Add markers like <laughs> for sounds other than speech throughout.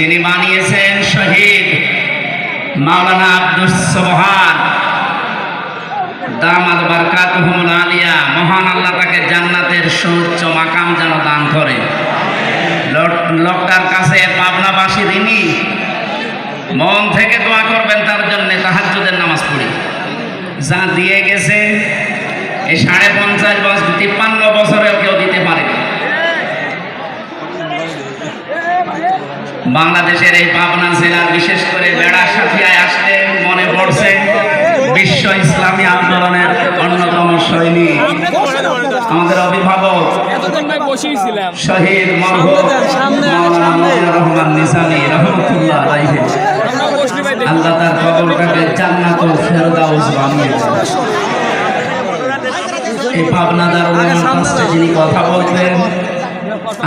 যিনি বানিয়েছেন শহীদ মাওলানা আব্দুস সোবহান দামাদ বারকাতুহুমুল আলিয়া, মহান আল্লাহ তাকে জান্নাতের সুউচ্চ মাকাম যেন দান করে। লোক- লোকটার কাছে পাবনাবাসী ঋণী, মন থেকে দোয়া করবেন তার জন্য তাহাজ্জুদের নামাজ পড়ি। যা দিয়ে গেছে, এই সাড়ে পঞ্চাশ বছর, তিপ্পান্ন বছরেও কেউ দিতে পারেনি বাংলাদেশের এই পাবনা জেলার বিশেষ করে বেড়া সাথিয়ায় আসলে মনে পড়ছে বিশ্ব ইসলামী আন্দোলনের অন্যতম সৈনিক। আমাদের অভিভাবক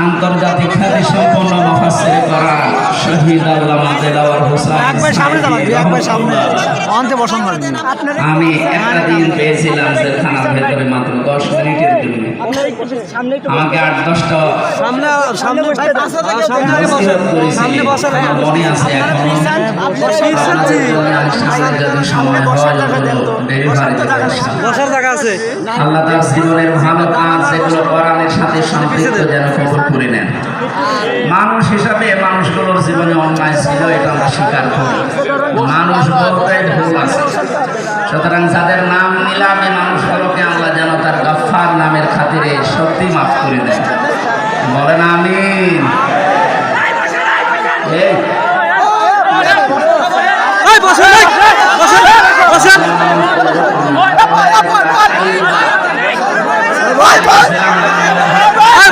আন্তর্জাতিক খ্যাতি সম্পন্ন মুফাসসির করা আমি একটা দিন পেয়েছিলাম যে থানার ভেতরে মাত্র দশ মিনিটের জন্য। আমাকে আট দশটা মনে আছে আল্লাহ তার জীবনের ভালো কাজ যেগুলো সাথে সম্পৃক্ত যেন করে নেন। মানুষ হিসাবে মানুষগুলোর জীবনে অন্যায় ছিল, এটা আমরা স্বীকার করি। মানুষ বলতে ভুল আছে। সুতরাং যাদের নাম নিলাম মানুষগুলোকে আল্লাহ যেন তার গফার নামের খাতিরে সত্যি মাফ করে দেন। বলেন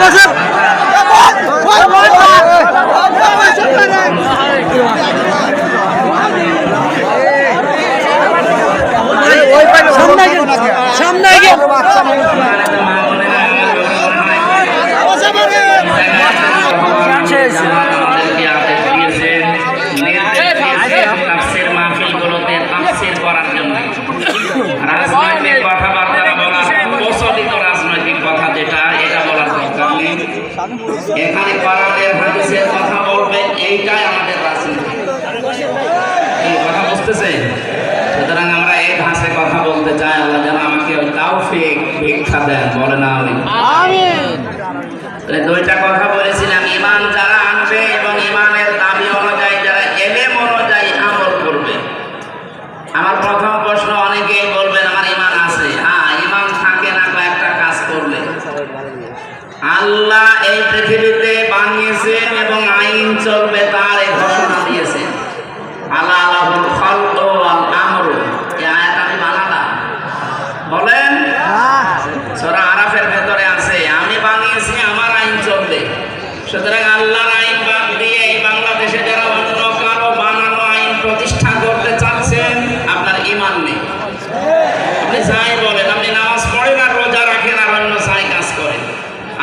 বসেন। সামনে আগে, সামনে আগে। আমাদেরকে আদেশ দিয়েছেন, নির্দেশ দিয়েছেন তাফসীর মাহফিলগুলোতে তাফসীর করার জন্য। রাজনৈতিক কথাবার্তা বলা, প্রচলিত রাজনৈতিক কথা যেটা, এটা বলার দরকার নেই। এখানে কোরআনের হাদিসের কথা বলবেন, এইটাই আমাদের রাজনীতি। এই কথা বুঝতেছেন? সুতরাং আমরা এই ভাষে কথা বলতে চাই আল্লাহ যেন আমাকে ওই তাওফিক ভিক্ষা দেন বলে না আমি তাহলে দুইটা কথা বলেছিলাম ইমান যারা আনবে এবং ইমানের দাবি অনুযায়ী যারা এলেম অনুযায়ী আমল করবে আমার প্রথম প্রশ্ন অনেকেই বলবেন আমার ইমান আছে হ্যাঁ ইমান থাকে না কয়েকটা কাজ করলে আল্লাহ এই পৃথিবীতে বানিয়েছেন এবং আইন চলবে তার এই ঘোষণা দিয়েছেন আল্লাহ আল্লাহুল খালক ওয়াল আমরু এই আয়াত আমি বানালাম বলেন সূরা আরাফের ভেতরে আছে আমি বানিয়েছি আমার আইন চলবে সুতরাং আল্লাহর আইন বাদ দিয়ে এই বাংলাদেশে যারা অন্য কারও বানানো আইন প্রতিষ্ঠা করতে চাচ্ছেন আপনার ইমান নেই আপনি যাই বলেন আপনি নামাজ পড়েন আর রোজা রাখেন আর অন্য যাই কাজ করেন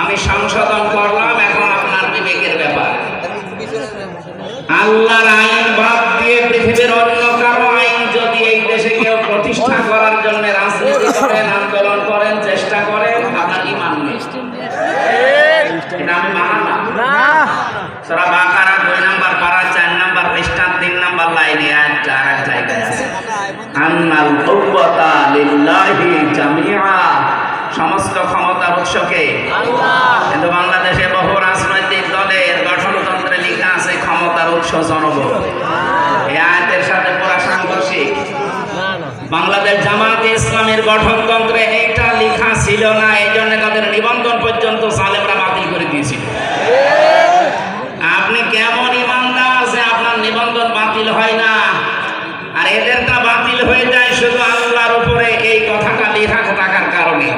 আমি সংশোধন করলাম এখন আপনার বিবেকের ব্যাপার আল্লাহর আইন বাদ দিয়ে পৃথিবীর অন্য কারও আইন যদি এই দেশে কেউ প্রতিষ্ঠা করার জন্য রাজনীতি করেন আন্দোলন করেন চেষ্টা করেন আপনার ইমান নেই এটা আমি মানলাম সূরা বাকারা দুই নাম্বার পারা চার নাম্বার পৃষ্ঠা তিন নাম্বার লাইনে একটা আর এক জায়গায় আছে আন্নাল কুওয়াতা লিল্লাহি জামিআ সমস্ত ক্ষমতার উৎসকে কিন্তু বাংলাদেশে বহু রাজনৈতিক দলের গঠনতন্ত্রে লেখা আছে ক্ষমতার উৎস জনগণ এই আয়াতের সাথে পুরা সাংঘর্ষিক বাংলাদেশ জামাতে ইসলামের গঠনতন্ত্রে এইটা লেখা ছিল না এই জন্য তাদের নিবন্ধন পর্যন্ত সালেমরা বাতিল করে দিয়েছিল। আপনি কেমন ইমানদার আছে, আপনার নিবন্ধন বাতিল হয় না। আর এদেরটা বাতিল হয়ে যায় শুধু আল্লাহর উপরে, এই কথাটা লেখা থাকার কারণে।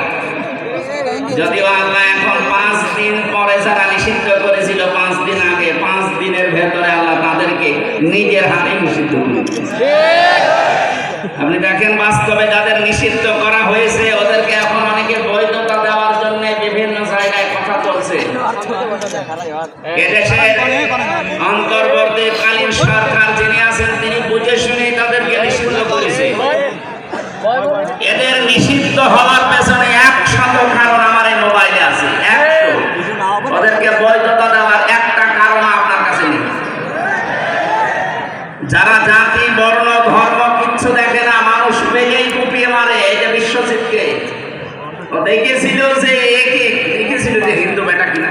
যদিও আল্লাহ এখন পাঁচ দিন পরে যারা নিষিদ্ধ করেছিল, পাঁচ দিন আগে, পাঁচ দিনের ভেতরে আল্লাহ তাদেরকে নিজের হাতে নিষিদ্ধ করেছে আপনি দেখেন বাস্তবে যাদের নিষিদ্ধ করা হয়েছে, ওদেরকে এখন অনেকে বৈধতা দেওয়ার জন্য বিভিন্ন জায়গায় কথা চলছে এদেশের অন্তর্বর্তীকালীন সরকার যিনি আছেন, তিনি বুঝে তাদেরকে নিষিদ্ধ করেছে। এদের নিষিদ্ধ হওয়ার পেছনে একশত কারণ আমার এই মোবাইলে আছে একশো ওদেরকে বৈধতা দেওয়ার একটা কারণ আপনার কাছে নেই যারা জাতি বর্ণ ধর্ম কিচ্ছু দেখে না মানুষ পেলেই কুপিয়ে মারে এই যে বিশ্বজিৎকে ও দেখেছিল যে একে দেখেছিল যে হিন্দু বেটা কিনা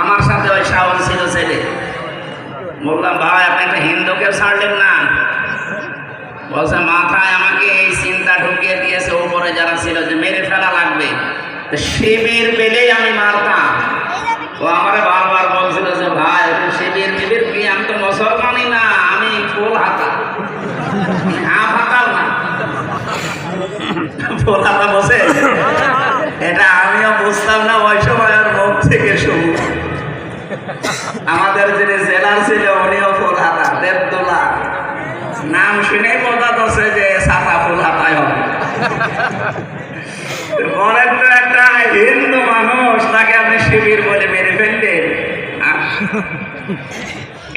আমার সাথে ওই সাহস ছিল ছেলে বললাম ভাই আপনি একটা হিন্দুকে ছাড়লেন না বলছে মাথায় আমাকে এই চিন্তা ঢুকিয়ে উপরে যারা ছিল যে মেরে ফেলা লাগবে শিবির পেলেই আমি মারতাম। ও আমারে বারবার বলছিল যে, ভাই শিবির মিবির কি আমি তো মুসলমানই না, আমি ফুল হাতা। সময় শুনি। আমাদের যিনি জেলার ছিল, উনিও ফুল হাতা, দেবদোলা। নাম শুনে বোঝা যাচ্ছে যে সাদা ফুল হাতায় হবে তো একটা হিন্দু মানুষ তাকে আপনি শিবির বলে মেরে ফেললেন।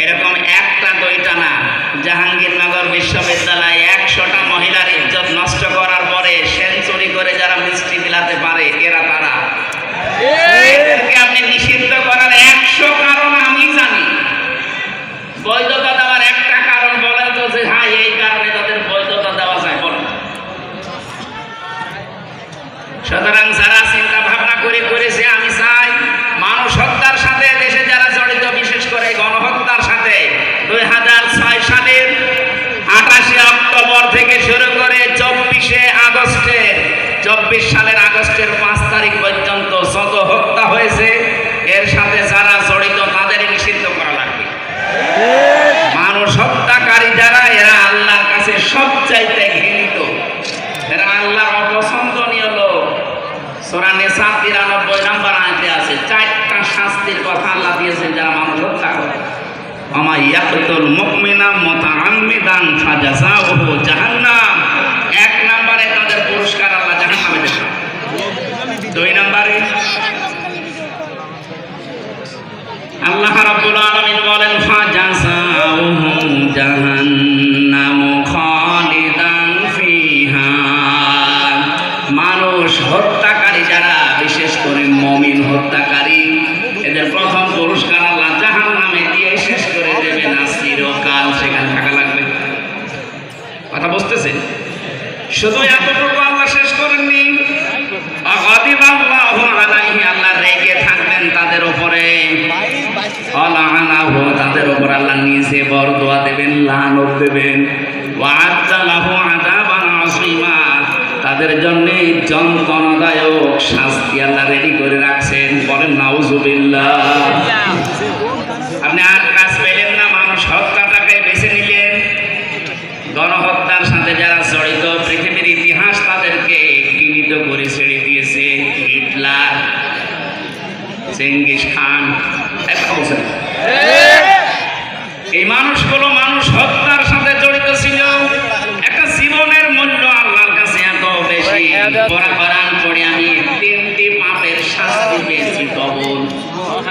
এরকম একটা দুইটা না জাহাঙ্গীরনগর বিশ্ববিদ্যালয়ে একশোটা মহিলার ইজ্জত নষ্ট করার পরে সেঞ্চুরি করে যারা মিষ্টি বিলাতে পারে এরা তারা। আপনি নিষিদ্ধ করার একশো কারণ আমি জানি বৈধতা দেওয়ার একটা কারণ বলেন তো যে হ্যাঁ এই কারণে তাদের বৈধতা দেওয়া যায় বলেন সুতরাং যারা চিন্তা ভাবনা করে করেছে আমি চাই মানুষ হত্যার সাথে দেশে যারা জড়িত বিশেষ করে গণহত্যার সাথে দুই হাজার ছয় সালের আঠাশে অক্টোবর থেকে শুরু করে চব্বিশে আগস্টের চব্বিশ সালের আগস্টের পাঁচ তারিখ পর্যন্ত যত হত্যা হয়েছে, এর সাথে যারা জড়িত তাদের নিষিদ্ধ করা লাগবে। মানুষ হত্যাকারী যারা, এরা আল্লাহর কাছে সবচাইতে ঘৃণিত। এরা আল্লাহর অপছন্দনীয় লোক। সোরা নেশা তিরানব্বই নাম্বার আনতে আছে, চারটা শাস্তির কথা আল্লাহ দিয়েছেন যারা মানুষ হত্যা করে। আমার ইয়াকুতুল মুকমিনা মুতাআম্মিদান ফাজাযাউহু জাহান্নাম। এক নম্বরে তাদের পুরস্কার দেবে দুই নম্বরে। আল্লাহ রাব্বুল আলামিন বলেন তাদের জন্য যন্ত্রণাদায়ক শাস্তি আল্লাহ রেডি করে রাখছেন। বলেন, নাউজুবিল্লাহ। আপনি আর কাজ পেলেন না, মানুষ হত্যাটাকে বেছে নিলেন। গণহত্যার সাথে যারা জড়িত, পৃথিবীর ইতিহাস তাদেরকে ঘৃণিত করে ছেড়ে দিয়েছে। হিটলার, চেঙ্গিস খান এই মানুষগুলো মানুষ হত্যার সাথে জড়িত ছিল একটা জীবনের মূল্য আল্লাহর কাছে এত বেশি পড়া কোরআন পড়ে আমি তিনটি পাপের শাস্তি পেয়েছি কবল।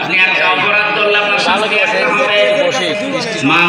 আপনি একটা অপরাধ করলে আপনার শাস্তি একটা হবে? মান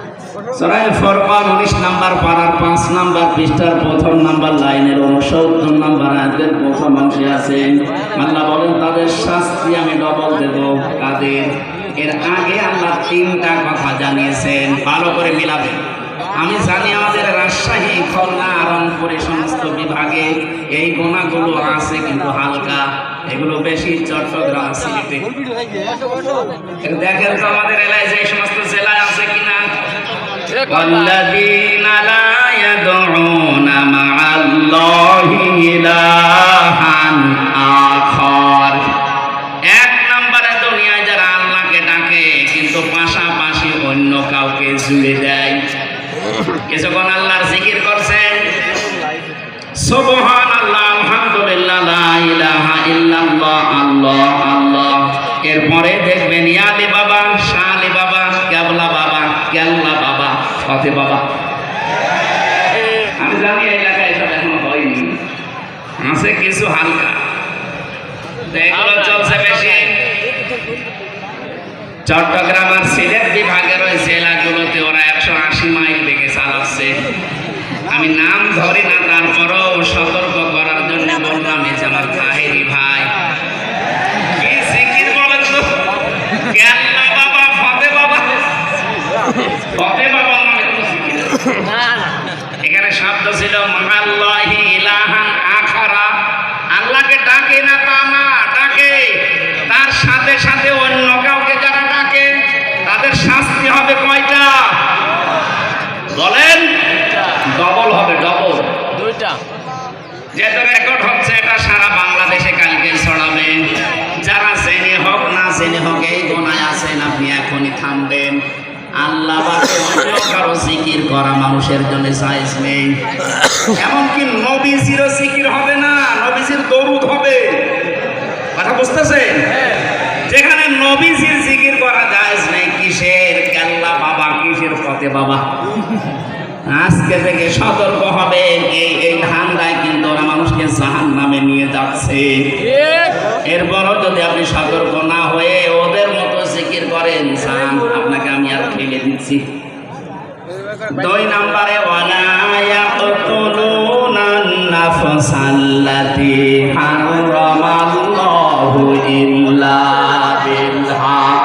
সরাই ফরকান উনিশ নাম্বার পাড়ার পাঁচ নাম্বার পৃষ্ঠার প্রথম নাম্বার লাইনের নাম্বার আয়াতের প্রথম অংশে আল্লাহ বলেন, তাদের শাস্তি আমি ডবল দেব। কাদের? এর আগে আল্লাহ তিনটা কথা জানিয়েছেন। ভালো করে মিলাবেন। আমি জানি আমাদের রাজশাহী, খুলনা, রংপুরে সমস্ত বিভাগে এই গোনাগুলো আছে, কিন্তু হালকা। এগুলো বেশি চট্টগ্রাম সিলেটে। দেখেন তো আমাদের এলাকায় যে সমস্ত জেলায় আছে والذين لا يدعون مع الله إلها آخر এক নম্বরে দুনিয়ায় যারা আল্লাহকে ডাকে কিন্তু পাশাপাশি অন্য কাউকে জুড়ে দেয় কিছুক্ষণ আল্লাহর জিকির করছেন সুবহান আল্লাহ আলহামদুলিল্লাহ লা ইলাহা ইল্লাল্লাহ আল্লাহ আল্লাহ এরপরে দেখবেন ইয়ালি চট্টগ্রাম আর সিলেট বিভাগের ওই জেলাগুলোতে ওরা একশো আশি মাইল বেগে চালাচ্ছে। আমি নাম ধরি না, তারপরেও সতর্ক করার জন্য বললাম এই যে আমার তাহেরি ভাই কি জিকির বলেন তো কেল্লা বাবা ফতে বাবা ফতে বাবা নামে কোনো জিকির আছে? এখানে শব্দ ছিল মহাল্লাহি ইলাহান আখারা আল্লাহকে ডাকে না তা না ডাকে তার সাথে সাথে অন্য কাউকে যারা ডাকে তাদের শাস্তি হবে কয়টা বলেন ডবল হবে ডবল দুইটা যেহেতু রেকর্ড হচ্ছে এটা সারা বাংলাদেশে কালকে ছড়াবে যারা জেনে হোক না জেনে হোক এই গোনায় আছেন আপনি এখনই থামবেন আল্লাহ বাদে অন্য কারও জিকির করা মানুষের জন্য সাইজ নেই। এমনকি নবীজিরও জিকির হবে না নবীজির দরুদ হবে। কথা বুঝতেছেন? যেখানে নবীজির জিকির করা যায় নেই, কিসের কেল্লা বাবা, কিসের পথে বাবা? আজকে থেকে সতর্ক হবে, এই এই ধান্দায় কিন্তু ওরা মানুষকে জাহান নামে নিয়ে যাচ্ছে। এরপরও যদি আপনি সতর্ক না হয়ে ওদের মতো জিকির করেন জান আপনাকে আমি আর ফেলে দিচ্ছি। দুই নম্বরে, ওয়ালা ইয়াকতুলুনান নাফসাল্লাতি হারামাল্লাহু ইল্লা বিল হক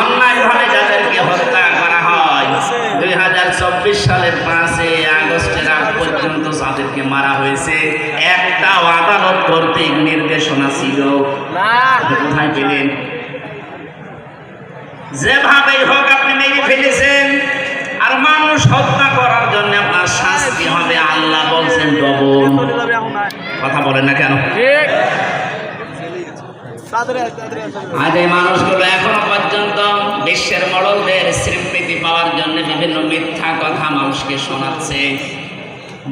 অন্যায়ভাবে যাদেরকে হত্যা করা হয়, দুই হাজার চব্বিশ সালের পাঁচে আগস্টের আগ পর্যন্ত যাদেরকে মারা হয়েছে, একটা আদালত কর্তৃক নির্দেশনা ছিল। কোথায় যেভাবেই হোক, আপনি মেরে ফেলেছেন। আর মানুষ হত্যা করার জন্য আপনার শাস্তি হবে। আল্লাহ বলছেন ডবল। কথা বলেন না কেন? ঠিক। আজ এই মানুষগুলো এখনও পর্যন্ত বিশ্বের মডলদের স্বীকৃতি পাওয়ার জন্য বিভিন্ন মিথ্যা কথা মানুষকে শোনাচ্ছে।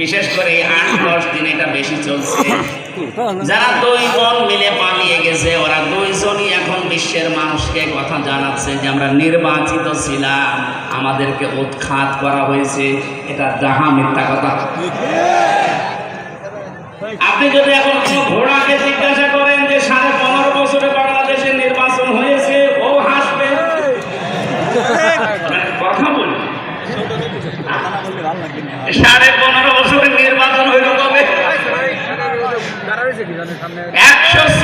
বিশেষ করে এই আট দশ দিন এটা বেশি চলছে। যারা দুই বোন মিলে পালিয়ে গেছে ওরা দুইজনই এখন বিশ্বের মানুষকে কথা জানাচ্ছে যে আমরা নির্বাচিত ছিলাম আমাদেরকে উৎখাত করা হয়েছে। এটা যাহা মিথ্যা কথা। আপনি যদি এখন কোনো ঘোড়াকে জিজ্ঞাসা করেন যে সাড়ে পনেরো বছরে বাংলাদেশে নির্বাচন হয়েছে ও হাসবে। <laughs> কথা বলি। সাড়ে পনেরো বছরে নির্বাচন হইল কবে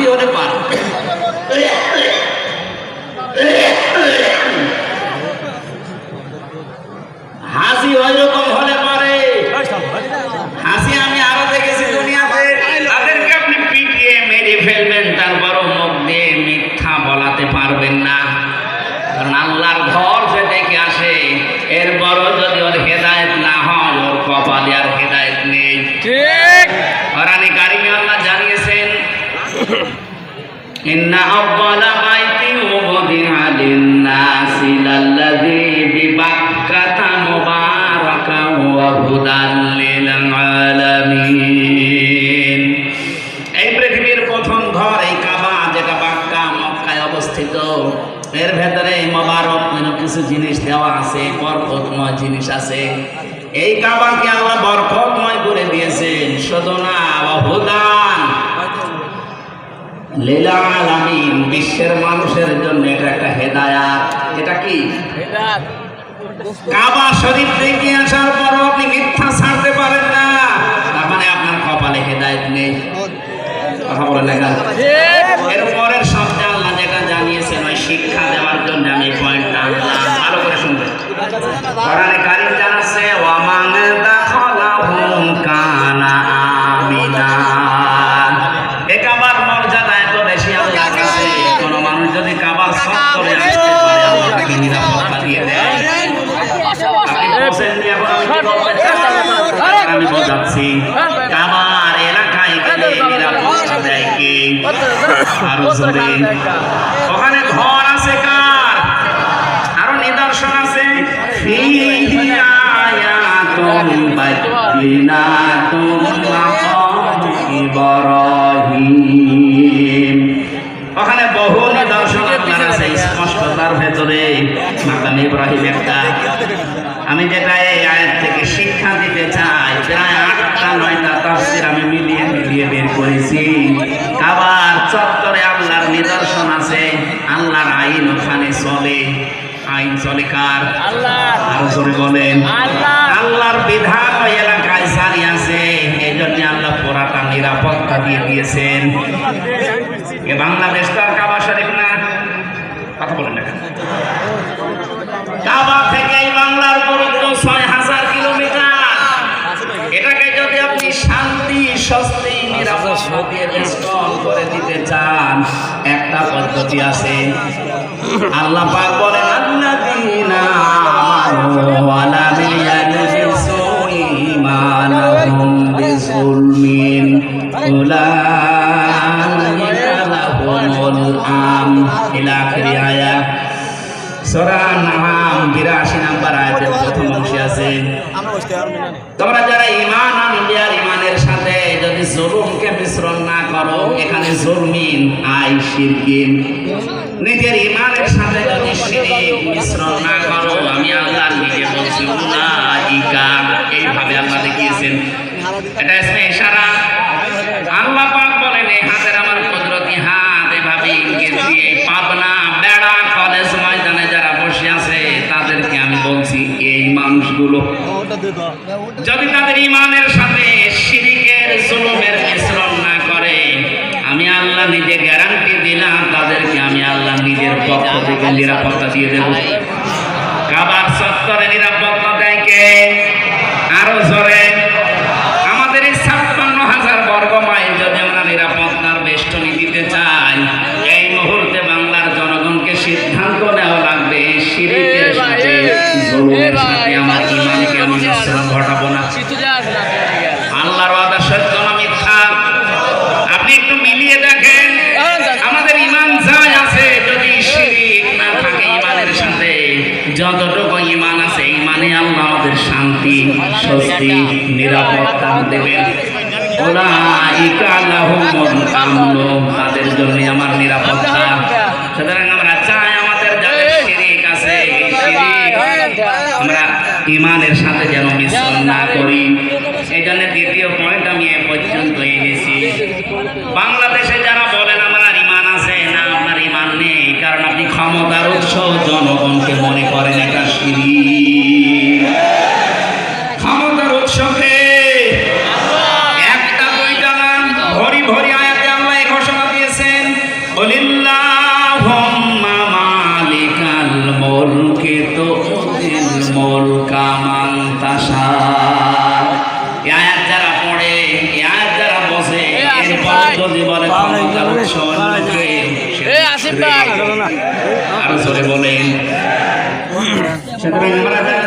হাসি হতে পারে হাসি ওই এই অবস্থিত। এর ভেতরে কিছু জিনিস দেওয়া আছে জিনিস আছে। এই কাবাকে আল্লাহ বরকতময় করে দিয়েছেন। শুধু না হুদান লীলা আলামিন বিশ্বের মানুষের জন্য এটা একটা হেদায়াত। এটা কি? কাবা শরীফ থেকে আসার পরও আপনি মিথ্যা ছাড়তে পারেন না। তার মানে আপনার কপালে হেদায়েত নেই। কথা বলে লেখা ঠিক। এর শব্দে আল্লাহ যেটা জানিয়েছেন ওই শিক্ষা দেওয়ার জন্য আমি পয়েন্টটা আনলাম ভালো করে শুনবেন। কোরআনে কারিম ওখানে আছে কার? আরও নিদর্শন আছে? ওখানে বহু নিদর্শন আপনার আছে, স্পষ্টতার ভেতরে। একটা। আমি যেটা আইন চলে কার? আল্লাহ। আরও জোরে বলেন। আল্লাহ। আল্লাহর বিধান ওই এলাকায় জারি আছে। এই জন্য আল্লাহ পুরাটা নিরাপত্তা দিয়ে দিয়েছেন। এ বাংলাদেশ তো আর কাবা শরীফ না। কথা বলেন না কাবা থেকে এই বাংলার দূরত্ব ছয় হাজার কিলোমিটার। এটাকে যদি আপনি শান্তি স্বস্তি নিরাপত্তা দিয়ে করে দিতে চান একটা পদ্ধতি আছে। আল্লাহ পাক আল্লাযীনা আমানু ওয়া লাম ইয়ালবিসু ঈমানাহুম বিযুলমিন উলাইকা লাহুমুল আম ইলা সূরা নাম 82 নম্বর আয়াতের প্রথম অংশে আছে তোমরা যারা ইমান আনবে আর সাথে যদি জুলুমকে মিশ্রণ না করো, এখানে জুলমিন, আই, শিরকিন। নিজের ইমানের সাথে যদি শিরিক মিশ্রণ না করো, আমি আল্লাহ এইভাবে আল্লাহ দেখিয়েছেন এটা আল্লাহ যদি তাদের ইমানের সাথে শিরিকের জুলুমের মিশ্রণ না করে, আমি আল্লাহ নিজে গ্যারান্টি দিলাম, তাদেরকে আমি আল্লাহ নিজের পক্ষ থেকে নিরাপত্তা দিয়ে দেব। সত্তরে নিরাপত্তা দেয় কে? আরও জোরে আমাদের এই ছাপ্পান্ন হাজার বর্গ মাইল যদি আমরা নিরাপত্তার বেষ্টনী দিতে চাই এই মুহূর্তে বাংলার জনগণকে সিদ্ধান্ত নেওয়া লাগবে শিরিকের এ ভাই, সাথে এ, জুলুমের এ ভাই, সাথে এ আমার ভাই, ইমানকে আমি এ ভাই, মিশ্রণ ঘটাবো না চিতু যাস না আল্লাহর ওয়াদা সত্য না মিথ্যা আপনি একটু মিলিয়ে দেখেন আমাদের ইমান যাই আছে যদি শিরিক না থাকে ইমানের সাথে যতটুকু ইমান আছে ইমানে আল্লাহ আমাদের শান্তি স্বস্তি, নিরাপত্তা দেবেন। তাদের জন্য আমার নিরাপত্তা। সুতরাং আমরা চাই আমাদের শিরিক আমরা ইমানের সাথে যেন মিশ্রণ না করি। এই জন্য দ্বিতীয় পয়েন্ট আমি এ পর্যন্ত এনেছি। বাংলাদেশে যারা বলেন, আমার ইমান আছে। না, আপনার ইমান নেই, কারণ আপনি ক্ষমতার উৎস জনগণকে মনে করেন এটা সিঁড়ি ক্ষমতার একটা দুইটা না ভরি ভরি আয়াতে আল্লাহ ঘোষণা দিয়েছেন বলিল্লাহুম্মা মালিকাল মুলকি তুতিল মুলকা মান তাশা আয়াত যারা পড়ে এই আয়াত যারা বসে এরপর যদি বলে ক্ষমতার উৎস অন্যকে। আরও জোরে বলেন সুতরাং আমরা যারা